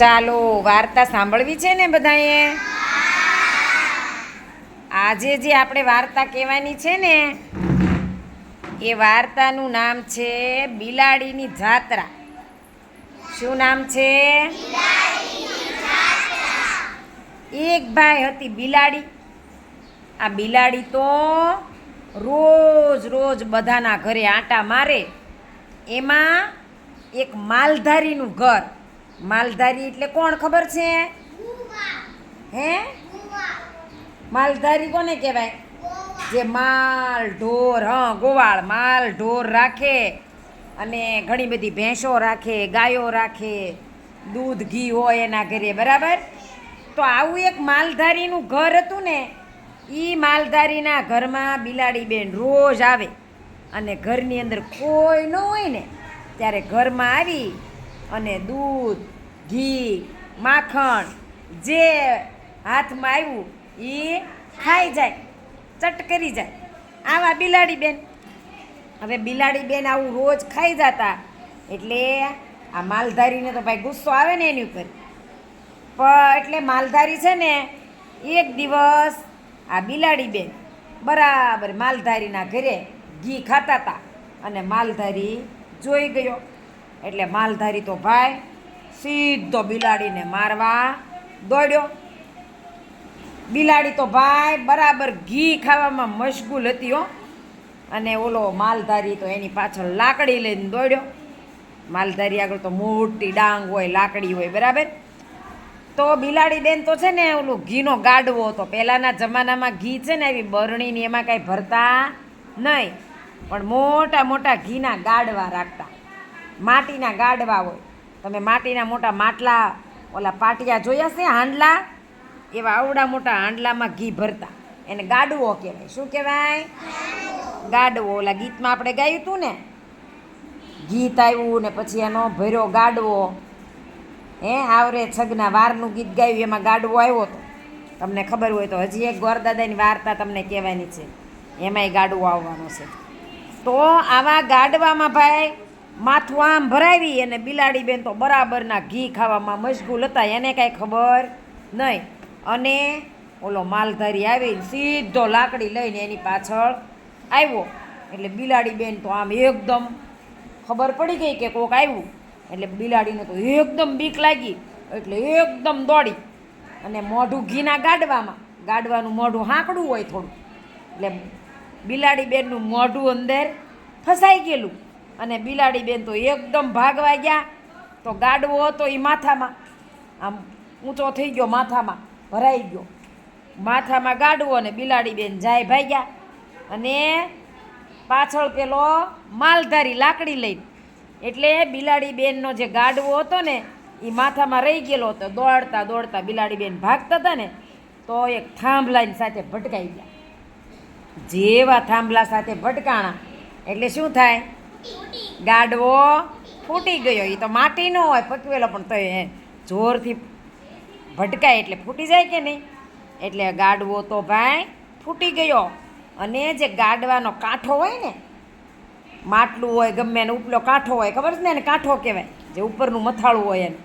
ચાલો વાર્તા સાંભળવી છે ને બધાએ? આજે જે આપણે વાર્તા કહેવાની છે ને, એ વાર્તાનું નામ છે બિલાડીની જાત્રા. શું નામ છે? એક ભાઈ હતી બિલાડી. આ બિલાડી તો રોજ રોજ બધાના ઘરે આંટા મારે. એમાં એક માલધારીનું ઘર. માલધારી એટલે કોણ ખબર છે? હે? માલધારી કોને કહેવાય? જે માલ, ઢોર, હા, ગોવાળ. માલ, ઢોર રાખે અને ઘણી બધી ભેંસો રાખે, ગાયો રાખે, દૂધ, ઘી હોય એના ઘરે, બરાબર? તો આવું એક માલધારીનું ઘર હતું ને એ માલધારીના ઘરમાં બિલાડી બેન રોજ આવે. અને ઘરની અંદર કોઈ ન હોય ને, ત્યારે ઘરમાં આવી અને દૂધ ઘી, માખણ જે હાથમાં આવ્યું એ ખાઈ જાય, ચટ કરી જાય. આવા બિલાડી બેન હવે બિલાડી બેન આવું રોજ ખાઈ જતા, એટલે આ માલધારીને તો ભાઈ ગુસ્સો આવે ને એની ઉપર. પણ એટલે માલધારી છે ને, એક દિવસ આ બિલાડી બેન બરાબર માલધારીના ઘરે ઘી ખાતા હતા અને માલધારી જોઈ ગયો. એટલે માલધારી તો ભાઈ સીધો બિલાડીને મારવા. દોડ્યો. બિલાડી તો ભાઈ બરાબર ઘી ખાવામાં મશગુલ હતી હો. અને ઓલો માલધારી તો એની પાછળ લાકડી લઈને દોડ્યો. માલધારી આગળ તો મોટી ડાંગ હોય, લાકડી હોય, બરાબર? તો બિલાડી બેન તો છે ને ઓલું ઘીનો ગાડવો હતો. પહેલાંના જમાનામાં ઘી છે ને એવી બરણીની એમાં કાંઈ ભરતા નહીં. પણ મોટા મોટા ઘીના ગાડવા રાખતા. માટીના ગાડવા હોય. તમે માટીના મોટા માટલા, ઓલા પાટિયા જોયા છે હાંડલા? એવા આવડા મોટા હાંડલામાં ઘી ભરતા. એને ગાડવો કહેવાય. શું કહેવાય? ગાડવો. ઓલા ગીતમાં આપણે ગાયું હતું ને? ગીત આવ્યું ને પછી એનો ભર્યો ગાડવો. હે, આવરે છગના વારનું ગીત ગાયું, એમાં ગાડવો આવ્યો હતો તમને ખબર હોય તો હજી એક ગોરદાદાની વાર્તા તમને કહેવાની છે. એમાંય ગાડવો આવવાનો છે. તો આવા ગાડવામાં ભાઈ માથું આમ ભરાવી અને બિલાડી બેન તો બરાબરના ઘી ખાવામાં મશગુલ હતા. એને કાંઈ ખબર નહીં. અને ઓલો માલધારી આવીને સીધો લાકડી લઈને એની પાછળ આવ્યો. એટલે બિલાડી બેન તો આમ એકદમ ખબર પડી ગઈ કે કોક આવ્યું. એટલે બિલાડીને તો એકદમ બીક લાગી. એટલે એકદમ દોડી. અને મોઢું ઘીના ગાડવામાં. ગાડવાનું મોઢું હાંકડું હોય થોડું. એટલે બિલાડી બેનનું મોઢું અંદર ફસાઈ ગયેલું. અને બિલાડી બેન તો એકદમ ભાગવા ગયા. તો ગાડવો હતો એ માથામાં. આમ ઊંચો થઈ ગયો માથામાં, ભરાઈ ગયો. માથામાં ગાડવો અને બિલાડી બેન જાય ભાગ્યા અને પાછળ પેલો માલધારી લાકડી લઈને, એટલે બિલાડી બેનનો જે ગાડવો હતો ને એ માથામાં રહી ગયેલો હતો. દોડતા દોડતા બિલાડી બેન ભાગતા હતા ને, તો એક થાંભલાની સાથે ભટકાઈ ગયા. જેવા થાંભલા સાથે ભટકાણા. એટલે શું થાય? ગાડવો ફૂટી ગયો. એ તો માટીનો હોય પકવેલો પણ તો એ જોરથી ભટકાય એટલે ફૂટી જાય કે નહીં? એટલે ગાડવો તો ભાઈ ફૂટી ગયો. અને જે ગાડવાનો કાંઠો હોય ને, માટલું હોય, ગમે એને ઉપલો કાંઠો હોય, ખબર છે ને એને કાંઠો કહેવાય? જે ઉપરનું મથાળું હોય એને.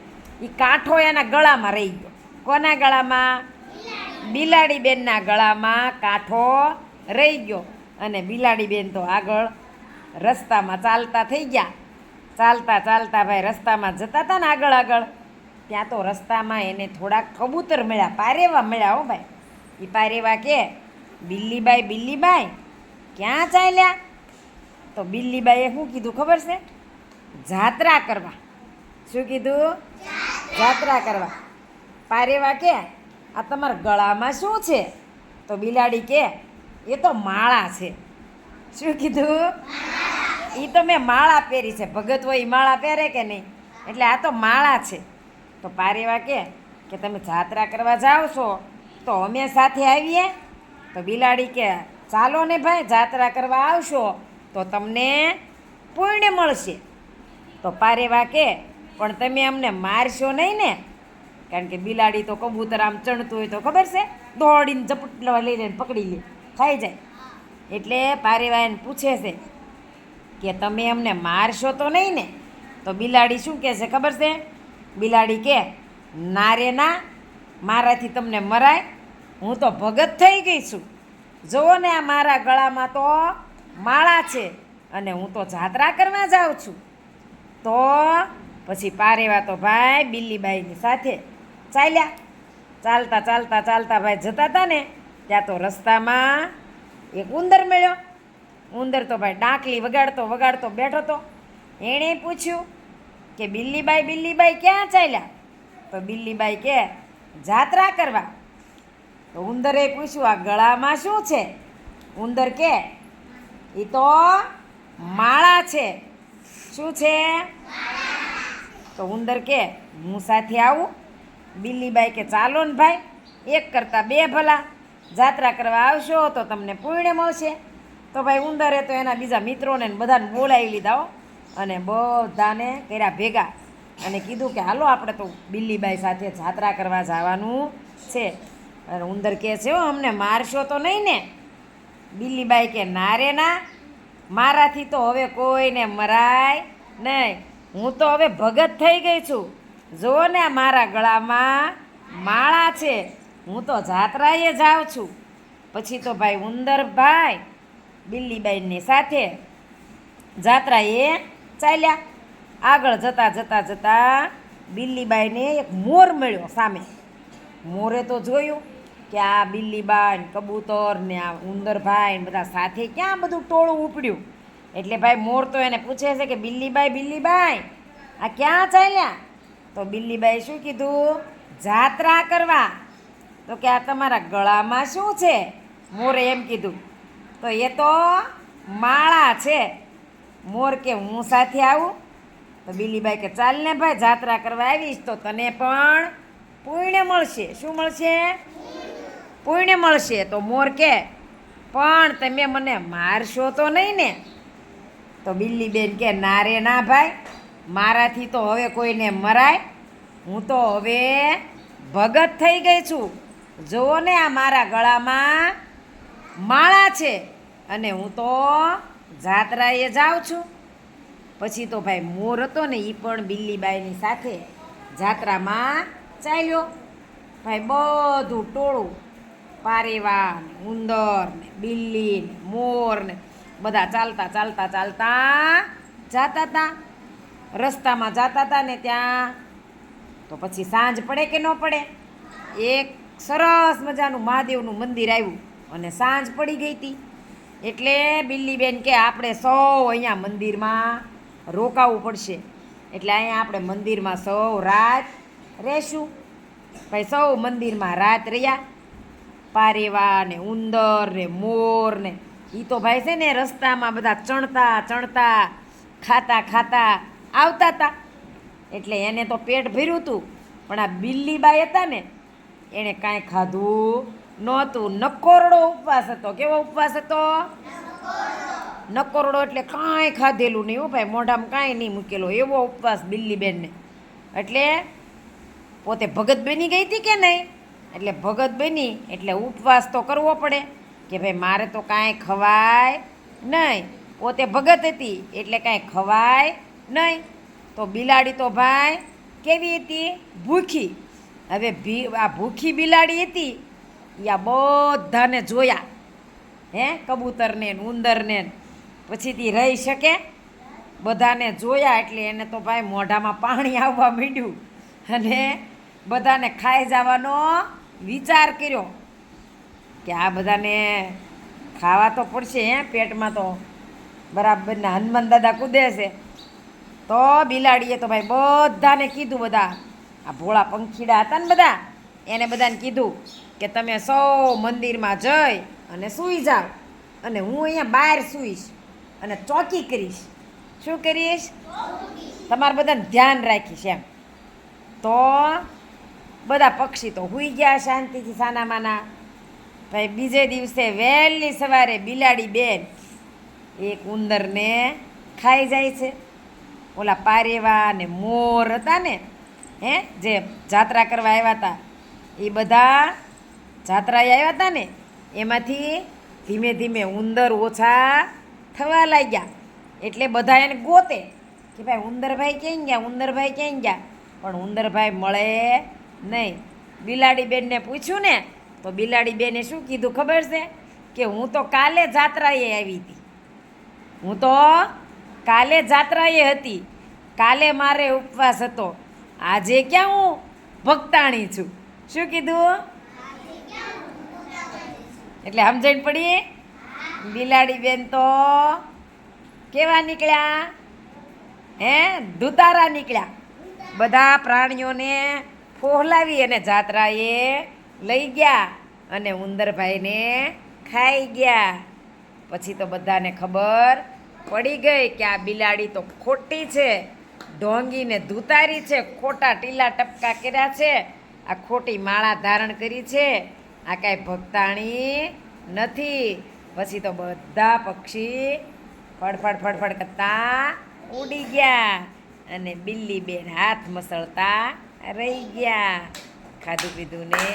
એ કાંઠો એના ગળામાં રહી ગયો. કોના ગળામાં? બિલાડી બેનના ગળામાં કાંઠો રહી ગયો. અને બિલાડી બેન તો આગળ રસ્તામાં ચાલતા થઈ ગયા. ચાલતા ચાલતા ભાઈ રસ્તામાં જતા હતા ને આગળ આગળ. ત્યાં તો રસ્તામાં એને થોડાક કબૂતર મળ્યા, પારેવા મળ્યા હો ભાઈ. એ પારેવા કે, બિલ્લીબાઈ બિલ્લીબાઈ, ક્યાં ચાલ્યા? તો બિલ્લીબાઈએ શું કીધું ખબર છે? જાત્રા કરવા. શું કીધું? જાત્રા કરવા. પારેવા કે, આ તમારા ગળામાં શું છે? તો બિલાડી કે, એ તો માળા છે. શું કીધું? એ તો મેં માળા પહેરી છે. ભગત હોય એ માળા પહેરે કે નહીં? એટલે આ તો માળા છે. તો પારેવા કે કે તમે જાત્રા કરવા જાઓ છો, તો અમે સાથે આવીએ. તો બિલાડી કે, ચાલો ને ભાઈ, જાત્રા કરવા આવશો, તો તમને પુણ્ય મળશે. તો પારેવા કે, પણ તમે અમને મારશો નહીં ને? કારણ કે બિલાડી તો કબૂતર આમ ચણતું હોય તો ખબર છે? દોડીને ઝપટલા લઈને પકડી લે. ખાઈ જાય. એટલે પારેવા એને પૂછે છે કે તમે અમને મારશો તો નહીં ને? તો બિલાડી શું કહે છે ખબર છે? બિલાડી કે ના રે ના, મારાથી તમને મરાય. હું તો ભગત થઈ ગઈ છું. જુઓ ને આ મારા ગળામાં તો માળા છે અને હું તો જાત્રા કરવા જાઉં છું. તો પછી પારેવા તો ભાઈ બિલ્લીબાઈની સાથે ચાલ્યા. ચાલતા ચાલતા ચાલતા ભાઈ જતા હતા ને, ત્યાં તો રસ્તામાં એક ઉંદર મળ્યો. ઉંદર તો ભાઈ ડાંકલી વગાડતો વગાડતો બેઠો તો. એણે પૂછ્યું કે બિલ્લીબાઈ બિલ્લીબાઈ ક્યાં ચાલ્યા? તો બિલ્લીબાઈ કે, જાત્રા કરવા. તો ઉંદરે પૂછ્યું, આ ગળામાં શું છે? ઉંદર કે એ તો માળા છે. શું છે? તો ઉંદર કે, હું સાથે આવું. બિલ્લીબાઈ કે, ચાલો ને ભાઈ, એક કરતાં બે ભલા. જાત્રા કરવા આવશો તો તમને પુણ્ય મળશે. તો ભાઈ ઉંદરે તો એના બીજા મિત્રોને બધાને બોલાવી લીધા હો. અને બધાને કર્યા ભેગા. અને કીધું કે હાલો આપણે તો બિલ્લીબાઈ સાથે જાત્રા કરવા જવાનું છે. અને ઉંદર કહે છે, હો, અમને મારશો તો નહીં ને. બિલ્લીબાઈ કે, ના રે ના, મારાથી તો હવે કોઈને મરાય નહીં. હું તો હવે ભગત થઈ ગઈ છું. જો ને મારા ગળામાં માળા છે. હું તો જાત્રાએ જાઉં છું. પછી તો ભાઈ ઉંદર ભાઈ બિલ્લીબાઈની સાથે જાત્રાએ ચાલ્યા. આગળ જતા જતા જતા બિલ્લીબાઈને એક મોર મળ્યો સામે. મોરે તો જોયું કે આ બિલ્લીબાઈ કબૂતર ને આ ઉંદરભાઈ બધા સાથે ક્યાં બધું ટોળું ઉપડ્યું? એટલે ભાઈ મોર તો એને પૂછે છે કે, બિલ્લીબાઈ બિલ્લીબાઈ, આ ક્યાં ચાલ્યા? તો બિલ્લીબાઈ શું કીધું? જાત્રા કરવા. તો કે, આ તમારા ગળામાં શું છે? મોરે એમ કીધું તો એ તો માળા છે. મોર કે હું સાથે આવું? તો બિલ્લીબાઈ કે ચાલ ને ભાઈ, જાત્રા કરવા આવીશ તો તને પણ પુણ્ય મળશે. શું મળશે? પુણ્ય મળશે. તો મોર કે, પણ તમે મને મારશો તો નહીં ને? તો બિલ્લીબેન કે, ના રે, ના ભાઈ, મારાથી તો હવે કોઈને મરાય. હું તો હવે ભગત થઈ ગઈ છું. જુઓ ને આ મારા ગળામાં માળા છે અને હું તો જાત્રાએ જાઉં છું. પછી તો ભાઈ મોર હતો ને એ પણ બિલ્લીબાઈની સાથે જાત્રામાં ચાલ્યો. ભાઈ બધું ટોળું. પારેવા ને ઉંદર ને બિલ્લી ને મોર ને બધા ચાલતા ચાલતા ચાલતા જાતા હતા રસ્તામાં જાતા હતા ને ત્યાં તો પછી સાંજ પડે કે ન પડે? એક સરસ મજાનું મહાદેવનું મંદિર આવ્યું. અને સાંજ પડી ગઈ હતી. એટલે બિલ્લીબેન કે આપણે સૌ અહીંયા મંદિરમાં રોકાવું પડશે. એટલે અહીંયા આપણે મંદિરમાં સૌ રાત રહેશું. ભાઈ, સૌ મંદિરમાં રાત રહ્યા. પારેવા ને ઉંદર ને મોર ને એ તો ભાઈ છે ને રસ્તામાં બધા ચણતા ચણતા, ખાતા ખાતા આવતા હતા. એટલે એને તો પેટ ભર્યું હતું. પણ આ બિલ્લીબાઈ હતા ને એણે કાંઈ ખાધું નહોતું નકોરડો ઉપવાસ હતો. કેવો ઉપવાસ હતો? નકોરડો એટલે કાંઈ ખાધેલું નહીં હો ભાઈ. મોઢામાં કાંઈ નહીં મૂકેલો. એવો ઉપવાસ બિલ્લીબેનને. એટલે પોતે ભગત બની ગઈ હતી કે નહીં? એટલે ભગત બની, એટલે ઉપવાસ તો કરવો પડે કે ભાઈ મારે તો કાંઈ ખવાય નહીં. પોતે ભગત હતી, એટલે કાંઈ ખવાય નહીં. તો બિલાડી તો ભાઈ કેવી હતી? ભૂખી. હવે આ ભૂખી બિલાડી હતી આ બધાને જોયા. હે? કબૂતરને ને ઉંદરને પછી તે રહી શકે. બધાને જોયા એટલે એને તો ભાઈ મોઢામાં પાણી આવવા માંડ્યું. અને બધાને ખાઈ જવાનો વિચાર કર્યો કે આ બધાને ખાવા તો પડશે, હે? પેટમાં તો. બરાબરના હનુમાન દાદા કૂદે છે. તો બિલાડીએ તો ભાઈ બધાને કીધું બધા. આ ભોળા પંખીડા હતા ને બધા. એને બધાને કીધું કે તમે સૌ મંદિરમાં જઈ અને સૂઈ જાઓ. અને હું અહીંયા બહાર સૂઈશ અને ચોકી કરીશ. શું કરીશ? તમારે બધાને ધ્યાન રાખીશ એમ. તો બધા પક્ષી તો હુઈ ગયા શાંતિથી સાનામાના. ભાઈ બીજે દિવસે વહેલી સવારે બિલાડી બેન એક ઉંદરને ખાઈ જાય છે. ઓલા પારેવા ને મોર હતા ને, હે, જે જાત્રા કરવા આવ્યા હતા, એ બધા જાત્રાએ આવ્યા હતા ને, એમાંથી ધીમે ધીમે ઉંદર ઓછા થવા લાગ્યા. એટલે બધા એને ગોતે કે ભાઈ ઉંદરભાઈ ક્યાં ગયા, ઉંદરભાઈ ક્યાં ગયા? પણ ઉંદરભાઈ મળે નહીં. બિલાડી બેનને પૂછ્યું ને, તો બિલાડી બેને શું કીધું ખબર છે? કે હું તો કાલે જાત્રાએ આવી હતી. હું તો કાલે જાત્રાએ હતી. કાલે મારે ઉપવાસ હતો. આજે ક્યાં હું ભક્તાણી છું? શું કીધું? એટલે સમજણ પડી? બિલાડી બેન તો કેવા નીકળ્યા? હે? ધુતારા નીકળ્યા. બધા પ્રાણીઓને ફોહલાવી અને જાત્રાએ લઈ ગયા અને ઉંદરભાઈને ખાઈ ગયા. પછી તો બધાને ખબર પડી ગઈ કે આ બિલાડી તો ખોટી છે, ઢોંગીને ધુતારી છે, ખોટા ટીલા ટપકા કર્યા છે, આ ખોટી માળા ધારણ કરી છે આ કાંઈ ભક્તાણી નથી. પછી તો બધા પક્ષી ફડફડ ફડફડ કરતા ઉડી ગયા. અને બિલ્લી બેન હાથ મસળતા રહી ગયા. ખાધું પીધું ને